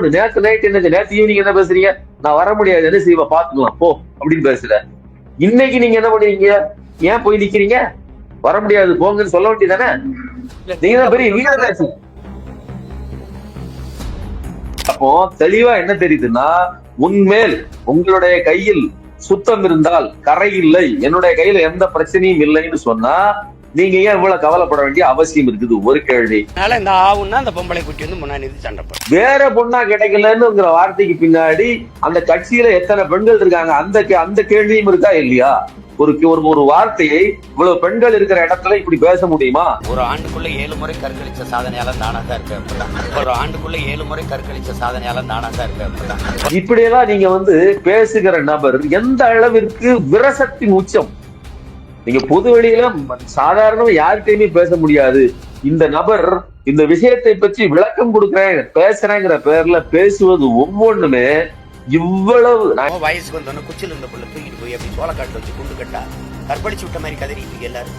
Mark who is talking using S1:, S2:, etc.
S1: நேத்து நைட் என்ன நேத்து ஈவினிங் என்ன பேசுறீங்க? நான் வர முடியாது. என்ன செய்வ? பாத்துக்கலாம். போ. அப்படின்னு பேசுற இன்னைக்கு நீங்க என்ன பண்ணுவீங்க? ஏன் போய் நிக்கிறீங்க? வர முடியாது. போங்கன்னு சொல்ல வேண்டியதானே நீங்க தான் பெரிய வீரராசி அப்போ தெளிவா என்ன தெரியுதுன்னா உன்மேல் உங்களுடைய கையில் சுத்தம் இருந்தால் கரை இல்லை. என்னுடைய கையில எந்த பிரச்சனையும் இல்லைன்னு சொன்னா நீங்க ஏன் இவ்வளவு கவலைப்பட வேண்டிய அவசியம் இருக்குது? ஒரு கேள்வி.
S2: அதனால இந்த ஆவுன்னா அந்த பொம்பளை குட்டி வந்து முன்னாடி சண்டை
S1: வேற பொண்ணா கிடைக்கலன்னுங்கிற வார்த்தைக்கு பின்னாடி அந்த கட்சியில எத்தனை பெண்கள் இருக்காங்க? அந்த அந்த கேள்வியும் இருக்கா இல்லையா? ஒரு ஒரு ஒரு வார்த்தையை இவ்வளவு பெண்கள் இருக்கிற இடத்துல இப்படி பேச முடியுமா?
S2: ஒரு ஆண்டுக்குள்ள ஏழு முறை கற்களிச்ச சாதனையாளர் நானா தான் இருக்க. ஒரு ஆண்டுக்குள்ள ஏழு முறை கற்களிச்ச சாதனையாளர் நானா தான் இருக்க.
S1: இப்படியெல்லாம் நீங்க வந்து பேசுகிற நபர் எந்த அளவிற்கு விரசத்தின் உச்சம்? நீங்க பொது வெளியில சாதாரண யார்கிட்டயுமே பேச முடியாது. இந்த நபர் இந்த விஷயத்தை பற்றி விளக்கம் கொடுக்குறேன் பேசுறேங்கிற பேர்ல பேசுவது ஒவ்வொன்றுமே இவ்வளவு
S2: வயசுக்கு வந்தோன்னு குச்சில் இருந்த புள்ள தூக்கிட்டு போய் அப்படி சோளக்காட்டில் வச்சு குண்டு கட்டா கற்பழிச்சு விட்ட மாதிரி கதறி எல்லாரும்.